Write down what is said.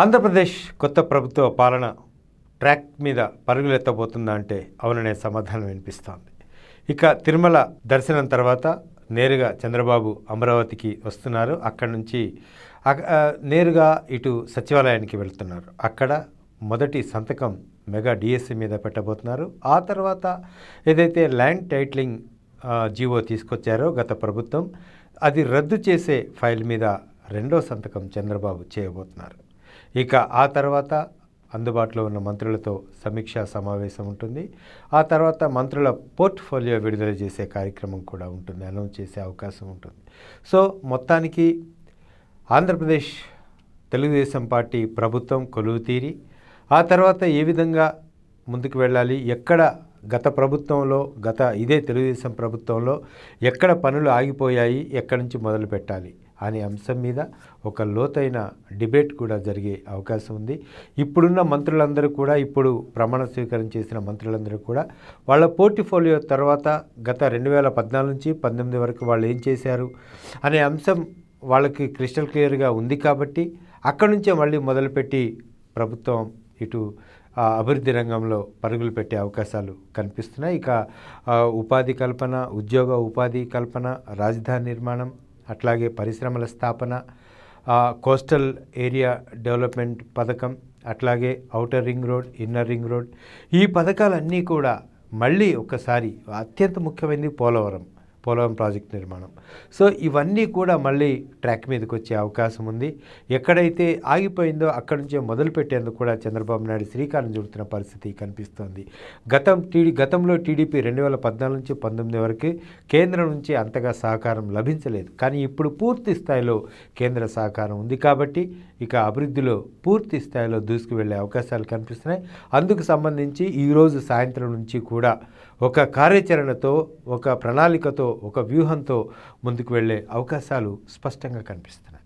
ఆంధ్రప్రదేశ్ కొత్త ప్రభుత్వ పాలన ట్రాక్ మీద పరుగులెత్తబోతుందా అంటే అవుననే సమాధానం వినిపిస్తోంది. ఇక తిరుమల దర్శనం తర్వాత నేరుగా చంద్రబాబు అమరావతికి వస్తున్నారు. అక్కడి నుంచి నేరుగా ఇటు సచివాలయానికి వెళ్తున్నారు. అక్కడ మొదటి సంతకం మెగా డిఎస్సి మీద పెట్టబోతున్నారు. ఆ తర్వాత ఏదైతే ల్యాండ్ టైటిలింగ్ జీవో తీసుకొచ్చారో గత ప్రభుత్వం అది రద్దు చేసే ఫైల్ మీద రెండో సంతకం చంద్రబాబు చేయబోతున్నారు. ఇక ఆ తర్వాత అందుబాటులో ఉన్న మంత్రులతో సమీక్షా సమావేశం ఉంటుంది. ఆ తర్వాత మంత్రుల పోర్ట్ఫోలియో విడుదల చేసే కార్యక్రమం కూడా ఉంటుంది. అనౌన్స్ చేసే అవకాశం ఉంటుంది. సో మొత్తానికి ఆంధ్రప్రదేశ్ తెలుగుదేశం పార్టీ ప్రభుత్వం కొలువు తీరి ఆ తర్వాత ఏ విధంగా ముందుకు వెళ్ళాలి ఎక్కడ గత ప్రభుత్వంలో గత ఇదే తెలుగుదేశం ప్రభుత్వంలో ఎక్కడ పనులు ఆగిపోయాయి ఎక్కడి నుంచి మొదలు పెట్టాలి అనే అంశం మీద ఒక లోతైన డిబేట్ కూడా జరిగే అవకాశం ఉంది. ఇప్పుడున్న మంత్రులందరూ కూడా ఇప్పుడు ప్రమాణ స్వీకారం చేసిన మంత్రులందరూ కూడా వాళ్ళ పోర్టిఫోలియో తర్వాత గత రెండు వేల పద్నాలుగు నుంచి పంతొమ్మిది వరకు వాళ్ళు ఏం చేశారు అనే అంశం వాళ్ళకి క్రిస్టల్ క్లియర్గా ఉంది కాబట్టి అక్కడి నుంచే మళ్ళీ మొదలుపెట్టి ప్రభుత్వం ఇటు అభివృద్ధి రంగంలో పరుగులు పెట్టే అవకాశాలు కనిపిస్తున్నాయి. ఇక ఉపాధి కల్పన ఉద్యోగ ఉపాధి కల్పన రాజధాని నిర్మాణం అట్లాగే పరిశ్రమల స్థాపన కోస్టల్ ఏరియా డెవలప్మెంట్ పథకం అట్లాగే outer ring road inner ring road. ఈ పథకాలన్నీ కూడా మళ్ళీ ఒకసారి అత్యంత ముఖ్యమైనది పోలవరం. పోలవరం ప్రాజెక్ట్ నిర్మాణం. సో ఇవన్నీ కూడా మళ్ళీ ట్రాక్ మీదకి వచ్చే అవకాశం ఉంది. ఎక్కడైతే ఆగిపోయిందో అక్కడి నుంచే మొదలుపెట్టేందుకు కూడా చంద్రబాబు నాయుడు శ్రీకారం చుడుతున్న పరిస్థితి కనిపిస్తోంది. గతం టీడీ గతంలో టీడీపీ రెండు వేల పద్నాలుగు నుంచి పంతొమ్మిది వరకు కేంద్రం నుంచి అంతగా సహకారం లభించలేదు. కానీ ఇప్పుడు పూర్తి స్థాయిలో కేంద్ర సహకారం ఉంది కాబట్టి ఇక అభివృద్ధిలో పూర్తి స్థాయిలో దూసుకు వెళ్ళే అవకాశాలు కనిపిస్తున్నాయి. అందుకు సంబంధించి ఈరోజు సాయంత్రం నుంచి కూడా ఒక కార్యాచరణతో ఒక ప్రణాళికతో ఒక వ్యూహంతో ముందుకు వెళ్ళే అవకాశాలు స్పష్టంగా కనిపిస్తున్నాయి.